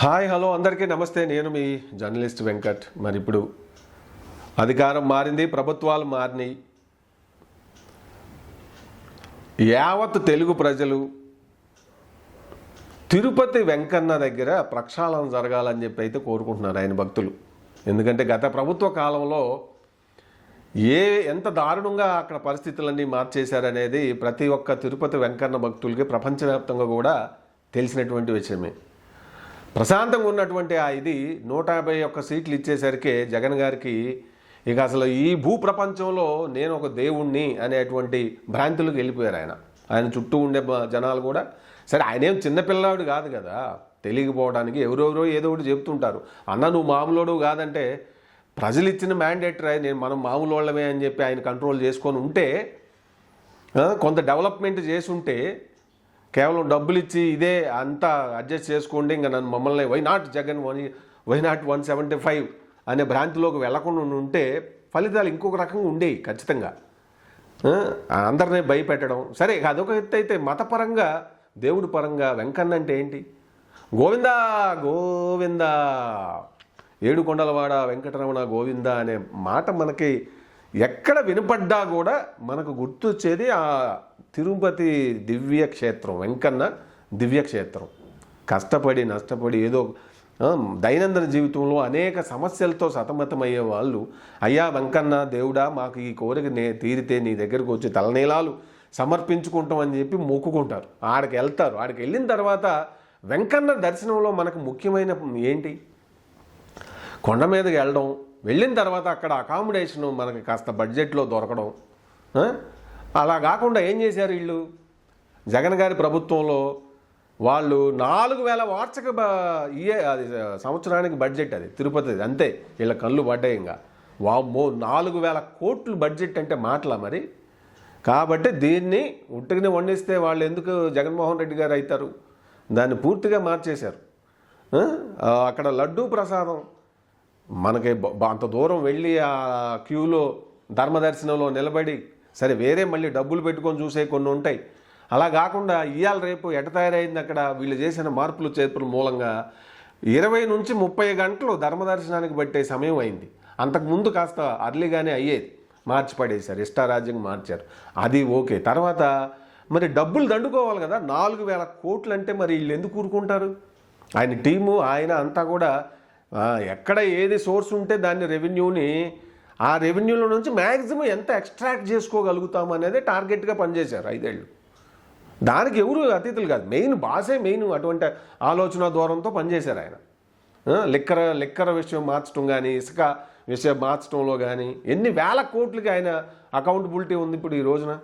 Hi hello అందరికీ నమస్తే. నేను మీ జర్నలిస్ట్ వెంకట్. మరి ఇప్పుడు అధికారం మారింది ప్రభుత్వాలు మారినాయి. యావత్ తెలుగు ప్రజలు తిరుపతి వెంకన్న దగ్గర ప్రక్షాళన జరగాలని చెప్పి అయితే కోరుకుంటున్నారు ఆయన భక్తులు. ఎందుకంటే గత ప్రభుత్వ కాలంలో ఏ ఎంత దారుణంగా అక్కడ పరిస్థితులన్నీ మార్చేశారనేది ప్రతి ఒక్క తిరుపతి వెంకన్న భక్తులకి ప్రపంచవ్యాప్తంగా కూడా తెలిసినటువంటి విషయమే. ప్రశాంతంగా ఉన్నటువంటి ఆ ఇది నూట యాభై ఒక్క సీట్లు ఇచ్చేసరికి జగన్ గారికి ఇక అసలు ఈ భూ ప్రపంచంలో నేను ఒక దేవుణ్ణి అనేటువంటి భ్రాంతులకు వెళ్ళిపోయారు ఆయన. ఆయన చుట్టూ ఉండే జనాలు కూడా. సరే ఆయన ఏం చిన్నపిల్లాడు కాదు కదా. తెలియకపోవడానికి ఎవరెవరో ఏదో ఒకటి చెప్తుంటారు. అన్న నువ్వు మామూలోడు కాదంటే ప్రజలు ఇచ్చిన మ్యాండేటరీ నేను మనం మామూలు వాళ్ళమే అని చెప్పి ఆయన కంట్రోల్ చేసుకొని ఉంటే కొంత డెవలప్మెంట్ చేసి ఉంటే కేవలం డబ్బులు ఇచ్చి ఇదే అంతా అడ్జస్ట్ చేసుకోండి ఇంకా నన్ను మమ్మల్ని why not Jagan one why not one seventy five అనే భ్రాంతిలోకి వెళ్ళకుండా ఉంటే ఫలితాలు ఇంకొక రకంగా ఉండేవి ఖచ్చితంగా. అందరినీ భయపెట్టడం. సరే అదొక ఎత్తు అయితే మతపరంగా దేవుడి పరంగా వెంకన్న అంటే ఏంటి? గోవిందా గోవిందా. ఏడుకొండలవాడ వెంకటరమణ గోవింద అనే మాట మనకి ఎక్కడ వినపడ్డా కూడా మనకు గుర్తొచ్చేది ఆ తిరుపతి దివ్య క్షేత్రం వెంకన్న దివ్య క్షేత్రం. కష్టపడి నష్టపడి ఏదో దైనందిన జీవితంలో అనేక సమస్యలతో సతమతమయ్యే వాళ్ళు అయ్యా వెంకన్న దేవుడా మాకు ఈ కోరిక నే తీరితే నీ దగ్గరకు వచ్చి తలనీలాలు సమర్పించుకుంటాం అని చెప్పి మొక్కుకుంటారు. ఆడికి వెళ్తారు. ఆడికి వెళ్ళిన తర్వాత వెంకన్న దర్శనంలో మనకు ముఖ్యమైన ఏంటి? కొండ మీదకి వెళ్ళడం వెళ్ళిన తర్వాత అక్కడ అకామిడేషన్ మనకి కాస్త బడ్జెట్లో దొరకడం అలా కాకుండా ఏం చేశారు వీళ్ళు? జగన్ గారి ప్రభుత్వంలో వాళ్ళు నాలుగు వేల వార్షిక బ- ఇయే అది సంవత్సరానికి బడ్జెట్ అది తిరుపతి అంతే. వీళ్ళ కళ్ళు పడ్డాయి ఇంకా. వామ్మో నాలుగు వేల కోట్లు బడ్జెట్ అంటే మాటలా మరి? కాబట్టి దీన్ని ఉట్టుకుని వండిస్తే వాళ్ళు ఎందుకు జగన్మోహన్ రెడ్డి గారు అవుతారు? దాన్ని పూర్తిగా మార్చేశారు. అక్కడ లడ్డూ ప్రసాదం మనకి అంత దూరం వెళ్ళి ఆ క్యూలో ధర్మదర్శనంలో నిలబడి సరే వేరే మళ్ళీ డబ్బులు పెట్టుకొని చూసే కొన్ని ఉంటాయి. అలా కాకుండా ఇవాళ రేపు ఎట తయారైంది అక్కడ వీళ్ళు చేసిన మార్పులు చేర్పుల మూలంగా ఇరవై నుంచి ముప్పై గంటలు ధర్మదర్శనానికి పట్టే సమయం అయింది. అంతకుముందు కాస్త అర్లీగానే అయ్యేది. మార్చి పడేశారు. ఇష్టారాజ్యం మార్చారు. అది ఓకే. తర్వాత మరి డబ్బులు దండుకోవాలి కదా. నాలుగు వేల కోట్లు అంటే మరి వీళ్ళు ఎందుకు కూరుకుంటారు ఆయన టీము ఆయన అంతా కూడా ఎక్కడ ఏది సోర్స్ ఉంటే దాన్ని రెవెన్యూని ఆ రెవెన్యూలో నుంచి మ్యాక్సిమం ఎంత ఎక్స్ట్రాక్ట్ చేసుకోగలుగుతాం అనేది టార్గెట్గా పనిచేశారు ఐదేళ్ళు. దానికి ఎవరు అతిథులు కాదు. మెయిన్ బాసే మెయిన్ అటువంటి ఆలోచన దూరంతో పనిచేశారు ఆయన. లిక్కర లిక్కర విషయం మార్చడం కానీ ఇసుక విషయం మార్చడంలో కానీ ఎన్ని వేల కోట్లకి ఆయన అకౌంటబిలిటీ ఉంది ఇప్పుడు ఈ రోజున.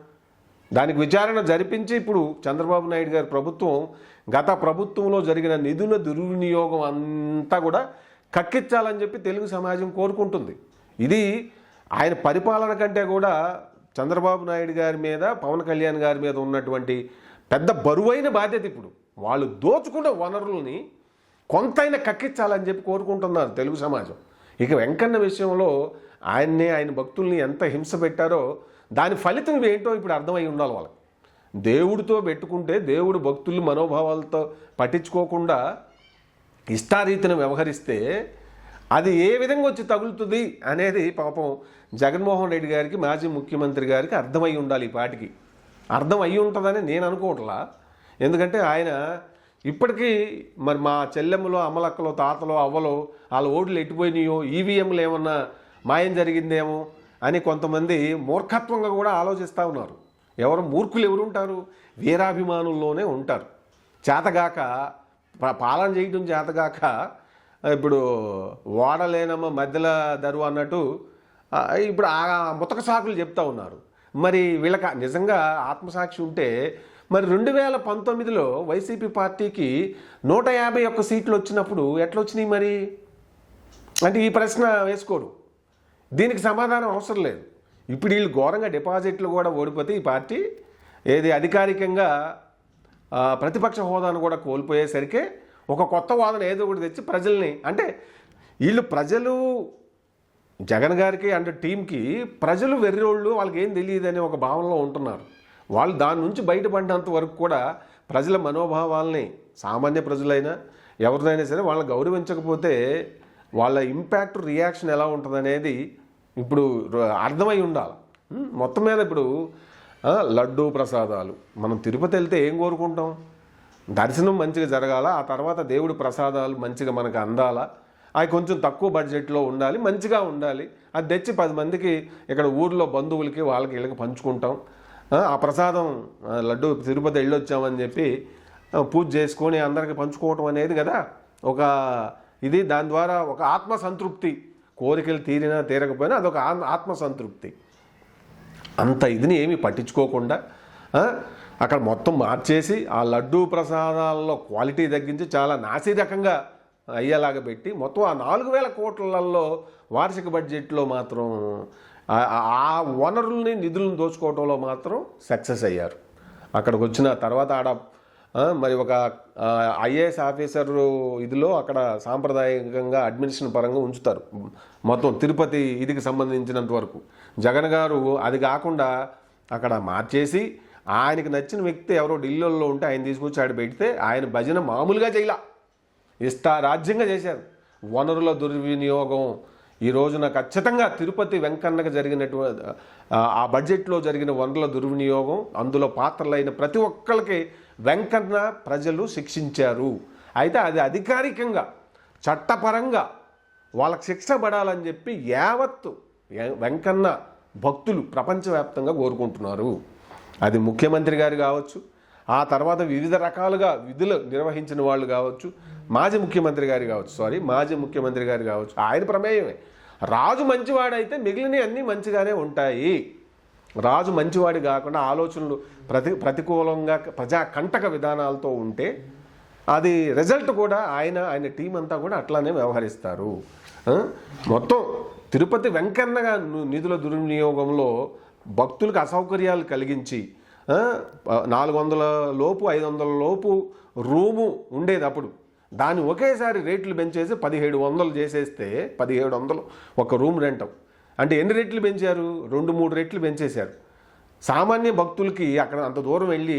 దానికి విచారణ జరిపించి ఇప్పుడు చంద్రబాబు నాయుడు గారి ప్రభుత్వం గత ప్రభుత్వంలో జరిగిన నిధుల దుర్వినియోగం అంతా కూడా కక్కించాలని చెప్పి తెలుగు సమాజం కోరుకుంటుంది. ఇది ఆయన పరిపాలన కంటే కూడా చంద్రబాబు నాయుడు గారి మీద పవన్ కళ్యాణ్ గారి మీద ఉన్నటువంటి పెద్ద బరువైన బాధ్యత ఇప్పుడు. వాళ్ళు దోచుకున్న వనరుల్ని కొంతైనా కక్కించాలని చెప్పి కోరుకుంటున్నారు తెలుగు సమాజం. ఇక వెంకన్న విషయంలో ఆయన్ని ఆయన భక్తుల్ని ఎంత హింస పెట్టారో దాని ఫలితం ఏంటో ఇప్పుడు అర్థమై ఉండాలి వాళ్ళకి. దేవుడితో పెట్టుకుంటే దేవుడు భక్తులు మనోభావాలతో పట్టించుకోకుండా ఇష్టారీతిని వ్యవహరిస్తే అది ఏ విధంగా వచ్చి తగులుతుంది అనేది పాపం జగన్మోహన్ రెడ్డి గారికి మాజీ ముఖ్యమంత్రి గారికి అర్థమై ఉండాలి ఈ పాటికి. అర్థం అయ్యి ఉంటుందని నేను అనుకోవట్లా. ఎందుకంటే ఆయన ఇప్పటికీ మరి మా చెల్లెమ్మలో అమ్మలక్కలో తాతలో అవ్వలో వాళ్ళ ఓట్లు ఎట్టిపోయినాయో ఈవీఎంలు ఏమన్నా మాయం జరిగిందేమో అని కొంతమంది మూర్ఖత్వంగా కూడా ఆలోచిస్తూ ఉన్నారు. ఎవరు మూర్ఖులు ఎవరు ఉంటారు? వీరాభిమానుల్లోనే ఉంటారు. చేతగాక పాలన చేయడం చేతగాక ఇప్పుడు ఓడలేనమ్మ మధ్యలో దరువు అన్నట్టు ఇప్పుడు ఆ ముతక సాకులు చెప్తా ఉన్నారు. మరి వీళ్ళకి నిజంగా ఆత్మసాక్షి ఉంటే మరి రెండు వేల పంతొమ్మిదిలో వైసీపీ పార్టీకి నూట యాభై ఒక్క సీట్లు వచ్చినప్పుడు ఎట్లొచ్చినాయి మరి? అంటే ఈ ప్రశ్న వేసుకోరు. దీనికి సమాధానం అవసరం లేదు. ఇప్పుడు వీళ్ళు ఘోరంగా డిపాజిట్లు కూడా ఓడిపోతే ఈ పార్టీ ఏది అధికారికంగా ప్రతిపక్ష హోదాను కూడా కోల్పోయేసరికి ఒక కొత్త వాదన ఏదో ఒకటి తెచ్చి ప్రజల్ని అంటే వీళ్ళు ప్రజలు జగన్ గారికి అండ్ టీంకి ప్రజలు వెర్రోళ్ళు వాళ్ళకి ఏం తెలియదు అనే ఒక భావనలో ఉంటున్నారు. వాళ్ళు దాని నుంచి బయటపడినంత వరకు కూడా ప్రజల మనోభావాల్ని సామాన్య ప్రజలైనా ఎవరినైనా సరే వాళ్ళని గౌరవించకపోతే వాళ్ళ ఇంపాక్ట్ రియాక్షన్ ఎలా ఉంటుంది అనేది ఇప్పుడు అర్థమై ఉండాలి. మొత్తం మీద ఇప్పుడు లడ్డూ ప్రసాదాలు. మనం తిరుపతి వెళ్తే ఏం కోరుకుంటాం? దర్శనం మంచిగా జరగాల? ఆ తర్వాత దేవుడి ప్రసాదాలు మంచిగా మనకు అందాలా? అవి కొంచెం తక్కువ బడ్జెట్లో ఉండాలి మంచిగా ఉండాలి. అది తెచ్చి పది మందికి ఇక్కడ ఊర్లో బంధువులకి వాళ్ళకి వీళ్ళకి పంచుకుంటాం. ఆ, ప్రసాదం లడ్డు తిరుపతి వెళ్ళొచ్చామని చెప్పి పూజ చేసుకొని అందరికి పంచుకోవటం అనేది కదా? ఒక ఇది దాని ద్వారా ఒక ఆత్మ సంతృప్తి కోరికలు తీరినా తీరకపోయినా అదొక ఆ- ఆత్మ సంతృప్తి అంత ఇదిని ఏమీ పట్టించుకోకుండా అక్కడ మొత్తం మార్చేసి ఆ లడ్డూ ప్రసాదాల్లో క్వాలిటీ తగ్గించి చాలా నాసిరకంగా అయ్యేలాగా పెట్టి మొత్తం ఆ నాలుగు వేల కోట్లలో వార్షిక బడ్జెట్లో మాత్రం ఆ- వనరుల్ని నిధులను దోచుకోవడంలో మాత్రం సక్సెస్ అయ్యారు. అక్కడికి వచ్చిన తర్వాత ఆడ మరి ఒక ఐఏఎస్ ఆఫీసర్ ఇదిలో అక్కడ సాంప్రదాయకంగా అడ్మినిస్ట్రేషన్ పరంగా ఉంచుతారు. మొత్తం తిరుపతి ఇదికి సంబంధించినంత వరకు. జగన్ గారు అది కాకుండా అక్కడ మార్చేసి ఆయనకి నచ్చిన వ్యక్తి ఎవరో ఢిల్లీలో ఉంటే ఆయన తీసుకొచ్చి ఆడ పెడితే ఆయన భజన మామూలుగా చేయాల. ఇష్టారాజ్యంగా చేశారు. వనరుల దుర్వినియోగం ఈ రోజున ఖచ్చితంగా తిరుపతి వెంకన్నకు జరిగినటువంటి ఆ బడ్జెట్లో జరిగిన వనరుల దుర్వినియోగం అందులో పాత్రలైన ప్రతి ఒక్కరికి వెంకన్న ప్రజలు శిక్షించారు. అయితే అది అధికారికంగా చట్టపరంగా వాళ్ళకి శిక్ష పడాలని చెప్పి యావత్తు వెంకన్న భక్తులు ప్రపంచవ్యాప్తంగా కోరుకుంటున్నారు. అది ముఖ్యమంత్రి గారు కావచ్చు ఆ తర్వాత వివిధ రకాలుగా విధులు నిర్వహించిన వాళ్ళు కావచ్చు మాజీ ముఖ్యమంత్రి గారు కావచ్చు సారీ మాజీ ముఖ్యమంత్రి గారు కావచ్చు ఆయన ప్రమేయమే. రాజు మంచివాడైతే మిగిలినవి అన్నీ మంచిగానే ఉంటాయి. రాజు మంచివాడి కాకుండా ఆలోచనలు ప్రతి ప్రతికూలంగా ప్రజా కంటక విధానాలతో ఉంటే అది రిజల్ట్ కూడా ఆయన ఆయన టీం అంతా కూడా అట్లానే వ్యవహరిస్తారు. మొత్తం తిరుపతి వెంకన్నగా నిధుల దుర్వినియోగంలో భక్తులకు అసౌకర్యాలు కలిగించి నాలుగు వందల లోపు ఐదు వందల లోపు రూము ఉండేది అప్పుడు. దాన్ని ఒకేసారి రేట్లు పెంచేసి పదిహేడు వందలు చేసేస్తే పదిహేడు వందలు ఒక రూమ్ రెంటం. అంటే ఎన్ని రెట్లు పెంచారు? రెండు మూడు రెట్లు పెంచేశారు. సామాన్య భక్తులకి అక్కడ అంత దూరం వెళ్ళి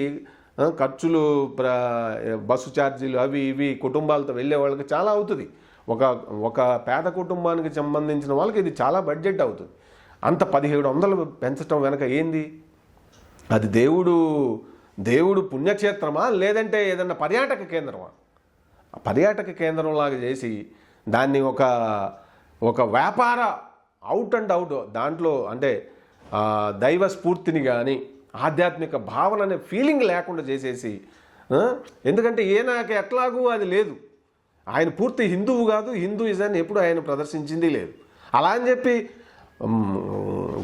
ఖర్చులు ప్ర బస్సు ఛార్జీలు అవి ఇవి కుటుంబాలతో వెళ్ళే వాళ్ళకి చాలా అవుతుంది. ఒక ఒక పేద కుటుంబానికి సంబంధించిన వాళ్ళకి ఇది చాలా బడ్జెట్ అవుతుంది. అంత పదిహేడు వందలు పెంచడం వెనక ఏంది? అది దేవుడు దేవుడు పుణ్యక్షేత్రమా? లేదంటే ఏదన్నా పర్యాటక కేంద్రమా? పర్యాటక కేంద్రంలాగా చేసి దాన్ని ఒక ఒక వ్యాపార అవుట్ అండ్ అవుట్ దాంట్లో అంటే దైవ స్ఫూర్తిని కానీ ఆధ్యాత్మిక భావన అనే ఫీలింగ్ లేకుండా చేసేసి ఎందుకంటే ఏ నాకు ఎట్లాగూ అది లేదు. ఆయన పూర్తి హిందువు కాదు హిందూయిజాన్ని ఎప్పుడు ఆయన ప్రదర్శించింది లేదు. అలా అని చెప్పి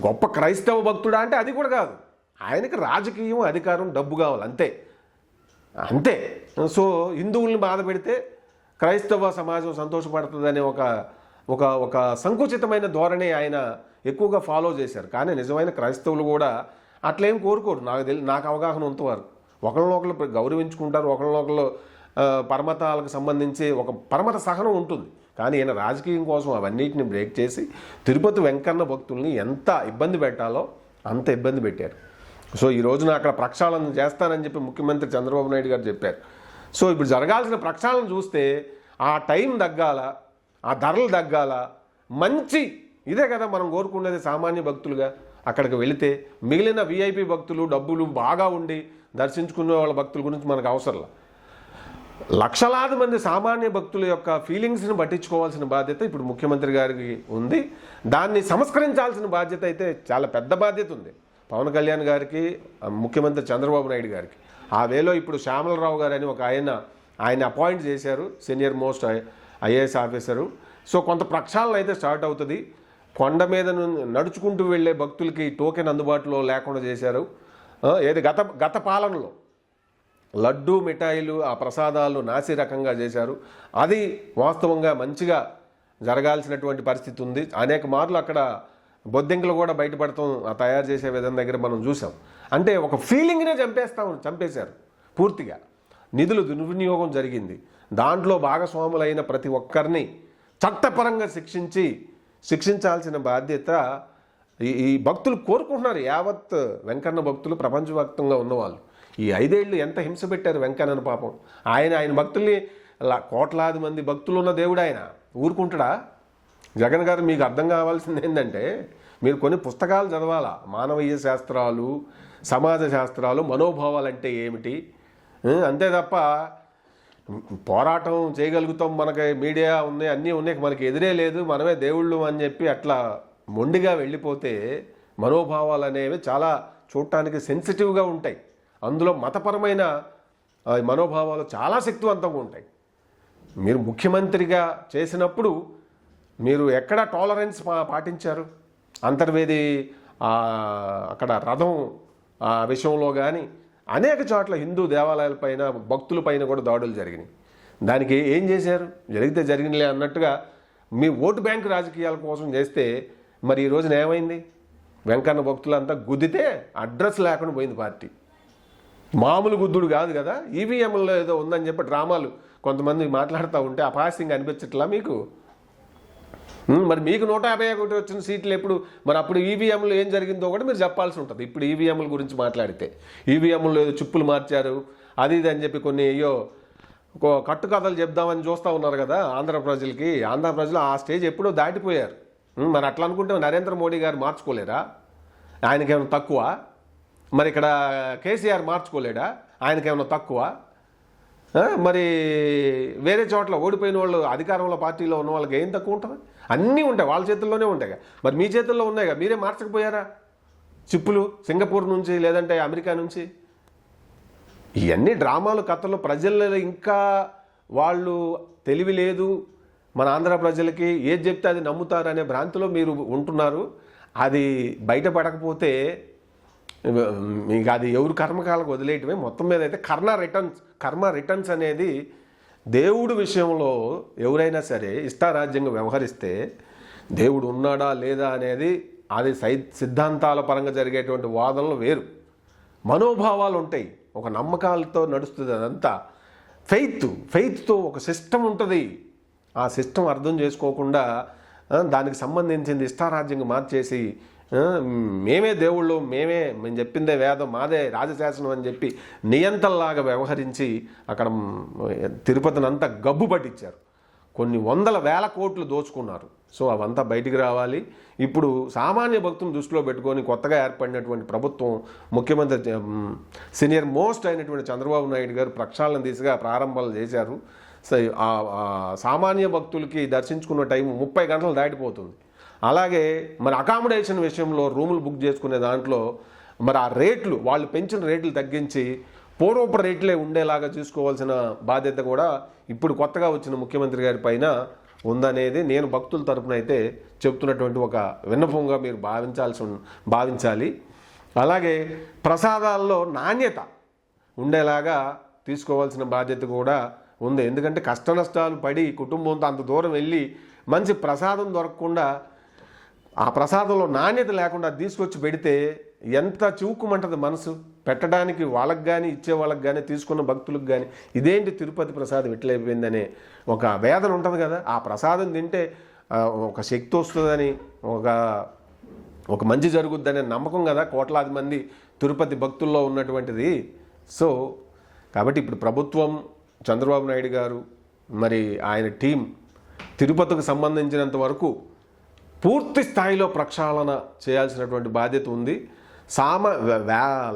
గొప్ప క్రైస్తవ భక్తుడా అంటే అది కూడా కాదు. ఆయనకి రాజకీయం అధికారం డబ్బు కావాలి అంతే. అంతే. సో హిందువుల్ని బాధ పెడితే క్రైస్తవ సమాజం సంతోషపడుతుందనే ఒక ఒక ఒక సంకుచితమైన ధోరణి ఆయన ఎక్కువగా ఫాలో చేశారు. కానీ నిజమైన క్రైస్తవులు కూడా అట్లేం కోరుకోరు. నాకు తెలి నాకు అవగాహన ఉంతవారు ఒకరినొకరు గౌరవించుకుంటారు. ఒకరినొకరు పరమతాలకు సంబంధించి ఒక పరమత సహనం ఉంటుంది. కానీ ఈయన రాజకీయం కోసం అవన్నిటిని బ్రేక్ చేసి తిరుపతి వెంకన్న భక్తుల్ని ఎంత ఇబ్బంది పెట్టాలో అంత ఇబ్బంది పెట్టారు. సో ఈ రోజున అక్కడ ప్రక్షాళన చేస్తానని చెప్పి ముఖ్యమంత్రి చంద్రబాబు నాయుడు గారు చెప్పారు. సో ఇప్పుడు జరగాల్సిన ప్రక్షాళన చూస్తే ఆ టైం తగ్గాల. ఆ ధరలు తగ్గాల? మంచి ఇదే కదా మనం కోరుకునేది సామాన్య భక్తులుగా. అక్కడికి వెళితే మిగిలిన విఐపి భక్తులు డబ్బులు బాగా ఉండి దర్శించుకునే వాళ్ళ భక్తుల గురించి మనకు అవసరం లక్షలాది మంది సామాన్య భక్తుల యొక్క ఫీలింగ్స్ని పట్టించుకోవాల్సిన బాధ్యత ఇప్పుడు ముఖ్యమంత్రి గారికి ఉంది. దాన్ని సంస్కరించాల్సిన బాధ్యత అయితే చాలా పెద్ద బాధ్యత ఉంది. పవన్ కళ్యాణ్ గారికి ముఖ్యమంత్రి చంద్రబాబు నాయుడు గారికి. ఆ వేలో ఇప్పుడు శ్యామలరావు గారు అని ఒక ఆయన ఆయన అపాయింట్ చేశారు. Senior most IAS officer. So కొంత ప్రక్షాళన అయితే స్టార్ట్ అవుతుంది. కొండ మీద నడుచుకుంటూ వెళ్ళే భక్తులకి టోకెన్ అందుబాటులో లేకుండా చేశారు. ఏది గత గత పాలనలో లడ్డు మిఠాయిలు ఆ ప్రసాదాలు నాసి రకంగా చేశారు. అది వాస్తవంగా మంచిగా జరగాల్సినటువంటి పరిస్థితి ఉంది. అనేక మార్లు అక్కడ బొద్దింకలు కూడా బయటపడతాం ఆ తయారు చేసే విధానం దగ్గర మనం చూసాం. అంటే ఒక ఫీలింగ్నే చంపేస్తాం చంపేశారు పూర్తిగా. నిధులు దుర్వినియోగం జరిగింది. దాంట్లో భాగస్వాములైన ప్రతి ఒక్కరిని చట్టపరంగా శిక్షించి శిక్షించాల్సిన బాధ్యత ఈ ఈ భక్తులు కోరుకుంటున్నారు. యావత్ వెంకన్న భక్తులు ప్రపంచవ్యాప్తంగా ఉన్నవాళ్ళు. ఈ ఐదేళ్ళు ఎంత హింస పెట్టారు వెంకన్నను పాపం. ఆయన ఆయన భక్తుల్ని కోట్లాది మంది భక్తులు ఉన్న దేవుడు ఆయన. ఊరుకుంటాడా? జగన్ గారు మీకు అర్థం కావాల్సింది ఏంటంటే మీరు కొన్ని పుస్తకాలు చదవాలా? మానవీయ శాస్త్రాలు సమాజ శాస్త్రాలు మనోభావాలు అంటే ఏమిటి? అంతే తప్ప పోరాటం చేయగలుగుతాం మనకి మీడియా ఉన్నాయి అన్నీ ఉన్నాయి మనకి ఎదురే లేదు మనమే దేవుళ్ళు అని చెప్పి అట్లా మొండిగా వెళ్ళిపోతే మనోభావాలు అనేవి చాలా చూడటానికి సెన్సిటివ్గా ఉంటాయి. అందులో మతపరమైన మనోభావాలు చాలా శక్తివంతంగా ఉంటాయి. మీరు ముఖ్యమంత్రిగా చేసినప్పుడు మీరు ఎక్కడ టాలరెన్స్ పాటించారు? అంతర్వేది అక్కడ రథం ఆ విషయంలో కానీ అనేక చోట్ల హిందూ దేవాలయాలపైన భక్తులపైన కూడా దాడులు జరిగినాయి. దానికి ఏం చేశారు? జరిగితే జరిగినలే అన్నట్టుగా మీ ఓటు బ్యాంక్ రాజకీయాల కోసం చేస్తే మరి ఈ రోజున ఏమైంది? వెంకన్న భక్తులంతా గుద్దితే అడ్రస్ లేకుండా పోయింది పార్టీ. మామూలు గుద్దుడు కాదు కదా? ఈవీఎంలో ఏదో ఉందని చెప్పి డ్రామాలు కొంతమంది మాట్లాడుతూ ఉంటే అపహాస్యంగా అనిపించట్లా మీకు? మరి మీకు నూట యాభై ఒకటి వచ్చిన సీట్లు ఎప్పుడు? మరి అప్పుడు ఈవీఎంలు ఏం జరిగిందో కూడా మీరు చెప్పాల్సి ఉంటుంది. ఇప్పుడు ఈవీఎంల గురించి మాట్లాడితే. ఈవీఎంలు ఏదో చిప్పులు మార్చారు అది ఇది అని చెప్పి కొన్ని అయ్యో కట్టు కట్టుకథలు చెప్దామని చూస్తూ ఉన్నారు కదా ఆంధ్ర ప్రజలకి. ఆంధ్ర ప్రజలు ఆ స్టేజ్ ఎప్పుడో దాటిపోయారు. మరి అట్లా అనుకుంటే నరేంద్ర మోడీ గారు మార్చుకోలేరా? ఆయనకేమైనా తక్కువ? మరి ఇక్కడ కేసీఆర్ మార్చుకోలేడా? ఆయనకేమైనా తక్కువ? మరి వేరే చోట్ల ఓడిపోయిన వాళ్ళు అధికారంలో పార్టీలో ఉన్న వాళ్ళకి ఏం తక్కువ ఉంటుంది? అన్నీ ఉంటాయి. వాళ్ళ చేతుల్లోనే ఉంటాయి. మరి మీ చేతుల్లో ఉన్నాయిగా మీరే మార్చకపోయారా? చిప్పులు సింగపూర్ నుంచి లేదంటే అమెరికా నుంచి? ఇవన్నీ డ్రామాలు కథలు. ప్రజల్లో ఇంకా వాళ్ళు తెలివి లేదు. మన ఆంధ్ర ప్రజలకి ఏది చెప్తే అది నమ్ముతారు అనే భ్రాంతిలో మీరు ఉంటున్నారు. అది బయటపడకపోతే మీకు అది ఎవరు కర్మకాలకు వదిలేయటమే. మొత్తం మీద అయితే కర్మ రిటర్న్స్ కర్మ రిటర్న్స్ అనేది దేవుడు విషయంలో ఎవరైనా సరే ఇష్టారాజ్యంగా వ్యవహరిస్తే దేవుడు ఉన్నాడా లేదా అనేది అది సై సిద్ధాంతాల పరంగా జరిగేటువంటి వాదనలు వేరు. మనోభావాలు ఉంటాయి. ఒక నమ్మకాలతో నడుస్తుంది అదంతా. ఫెయిత్ ఫెయిత్తో ఒక సిస్టమ్ ఉంటుంది. ఆ సిస్టమ్ అర్థం చేసుకోకుండా దానికి సంబంధించింది ఇష్టారాజ్యంగా మార్చేసి మేమే దేవుళ్ళు మేమే మేము చెప్పిందే వేదం మాదే రాజశాసనం అని చెప్పి నియంతల్లాగా వ్యవహరించి అక్కడ తిరుపతిని అంతా గబ్బు పట్టించారు. కొన్ని వందల వేల కోట్లు దోచుకున్నారు. సో అవంతా బయటికి రావాలి. ఇప్పుడు సామాన్య భక్తులను దృష్టిలో పెట్టుకొని కొత్తగా ఏర్పడినటువంటి ప్రభుత్వం ముఖ్యమంత్రి సీనియర్ మోస్ట్ అయినటువంటి చంద్రబాబు నాయుడు గారు ప్రక్షాళన దిశగా ప్రారంభాలు చేశారు. సో సామాన్య భక్తులకి దర్శించుకున్న టైం ముప్పై గంటలు దాటిపోతుంది. అలాగే మరి అకామిడేషన్ విషయంలో రూములు బుక్ చేసుకునే దాంట్లో మరి ఆ రేట్లు వాళ్ళు పెంచిన రేట్లు తగ్గించి పూర్వపు రేట్లే ఉండేలాగా చూసుకోవాల్సిన బాధ్యత కూడా ఇప్పుడు కొత్తగా వచ్చిన ముఖ్యమంత్రి గారి పైన ఉందనేది నేను భక్తుల తరపున అయితే చెప్తున్నటువంటి ఒక విన్నపంగా మీరు భావించాల్సి భావించాలి. అలాగే ప్రసాదాల్లో నాణ్యత ఉండేలాగా తీసుకోవాల్సిన బాధ్యత కూడా ఉంది. ఎందుకంటే కష్ట నష్టాలు పడి కుటుంబంతో అంత దూరం వెళ్ళి మంచి ప్రసాదం దొరకకుండా ఆ ప్రసాదంలో నాణ్యత లేకుండా తీసుకొచ్చి పెడితే ఎంత చివుకుమంటది మనసు. పెట్టడానికి వాళ్ళకి కానీ ఇచ్చే వాళ్ళకి కానీ తీసుకున్న భక్తులకు కానీ ఇదేంటి తిరుపతి ప్రసాదం ఇట్లయిపోయిందనే ఒక వేదన ఉంటుంది కదా. ఆ ప్రసాదం తింటే ఒక శక్తి వస్తుందని ఒక ఒక మంచి జరుగుద్దనే నమ్మకం కదా కోట్లాది మంది తిరుపతి భక్తుల్లో ఉన్నటువంటిది. సో కాబట్టి ఇప్పుడు ప్రభుత్వం చంద్రబాబు నాయుడు గారు మరి ఆయన టీం తిరుపతికి సంబంధించినంత వరకు పూర్తి స్థాయిలో ప్రక్షాళన చేయాల్సినటువంటి బాధ్యత ఉంది. సామ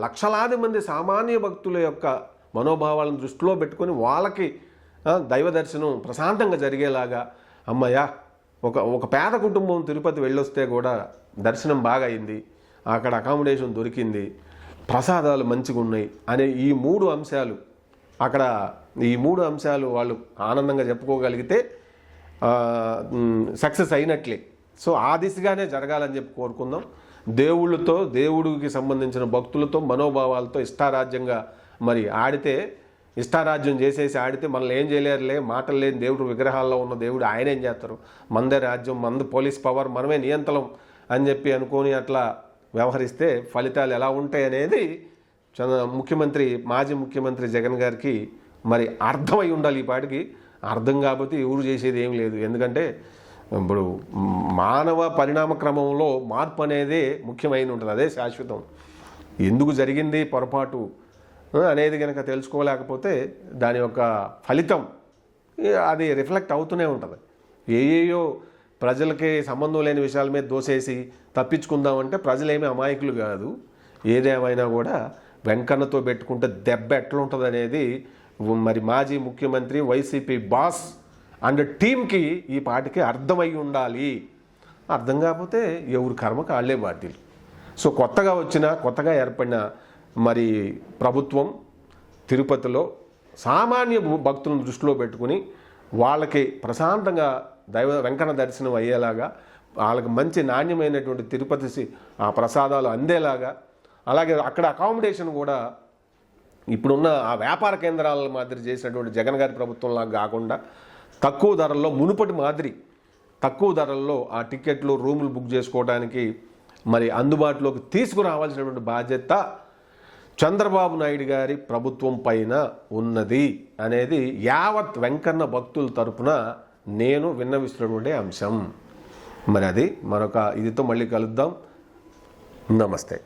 లక్షలాది మంది సామాన్య భక్తుల యొక్క మనోభావాలను దృష్టిలో పెట్టుకొని వాళ్ళకి దైవ దర్శనం ప్రశాంతంగా జరిగేలాగా అమ్మయ్యా ఒక ఒక పేద కుటుంబం తిరుపతి వెళ్ళొస్తే కూడా దర్శనం బాగా అయింది అక్కడ అకామిడేషన్ దొరికింది. ప్రసాదాలు మంచిగా ఉన్నాయి అనే ఈ మూడు అంశాలు అక్కడ ఈ మూడు అంశాలు వాళ్ళు ఆనందంగా చెప్పుకోగలిగితే సక్సెస్ అయినట్లే. సో ఆ దిశగానే జరగాలని చెప్పి కోరుకుందాం. దేవుళ్ళతో దేవుడికి సంబంధించిన భక్తులతో మనోభావాలతో ఇష్టారాజ్యంగా మరి ఆడితే ఇష్టారాజ్యం చేసేసి ఆడితే మనల్ని ఏం చేయలేరులే మాటలు లేని దేవుడు విగ్రహాల్లో ఉన్న దేవుడు ఆయన ఏం చేస్తారు? మందే రాజ్యం మంద పోలీస్ పవర్ మనమే నియంత్రణం అని చెప్పి అనుకొని అట్లా వ్యవహరిస్తే ఫలితాలు ఎలా ఉంటాయి అనేది ముఖ్యమంత్రి మాజీ ముఖ్యమంత్రి జగన్ గారికి మరి అర్థమై ఉండాలి ఈ పాటికి. అర్థం కాకపోతే ఎవరు చేసేది ఏం లేదు. ఎందుకంటే ఇప్పుడు మానవ పరిణామ క్రమంలో మార్పు అనేది ముఖ్యమైన ఉంటుంది. అదే శాశ్వతం. ఎందుకు జరిగింది పొరపాటు అనేది కనుక తెలుసుకోలేకపోతే దాని యొక్క ఫలితం అది రిఫ్లెక్ట్ అవుతూనే ఉంటుంది. ఏయేయో ప్రజలకి సంబంధం లేని విషయాల మీద దోసేసి తప్పించుకుందామంటే ప్రజలేమీ అమాయకులు కాదు. ఏదేమైనా కూడా వెంకన్నతో పెట్టుకుంటే దెబ్బ ఎట్లా ఉంటుంది అనేది మరి మాజీ ముఖ్యమంత్రి వైసీపీ బాస్ అండ్ టీంకి ఈ పాటికి అర్థమై ఉండాలి. అర్థం కాకపోతే ఎవరు కర్మకు వాళ్ళే బాధ్యులు సో కొత్తగా వచ్చిన కొత్తగా ఏర్పడిన మరి ప్రభుత్వం తిరుపతిలో సామాన్య భక్తులను దృష్టిలో పెట్టుకుని వాళ్ళకి ప్రశాంతంగా దైవ వెంకన్న దర్శనం అయ్యేలాగా వాళ్ళకి మంచి నాణ్యమైనటువంటి తిరుపతి ఆ ప్రసాదాలు అందేలాగా అలాగే అక్కడ అకామిడేషన్ కూడా ఇప్పుడున్న ఆ వ్యాపార కేంద్రాల మాదిరి చేసినటువంటి జగన్ గారి ప్రభుత్వంలాగా కాకుండా తక్కువ ధరల్లో మునుపటి మాదిరి తక్కువ ధరల్లో ఆ టికెట్లు రూములు బుక్ చేసుకోవడానికి మరి అందుబాటులోకి తీసుకురావాల్సినటువంటి బాధ్యత చంద్రబాబు నాయుడు గారి ప్రభుత్వం పైన ఉన్నది అనేది యావత్ వెంకన్న భక్తుల తరపున నేను విన్నవిస్తున్నటువంటి అంశం. మరి అది మరొక ఇదితో మళ్ళీ కలుద్దాం. నమస్తే.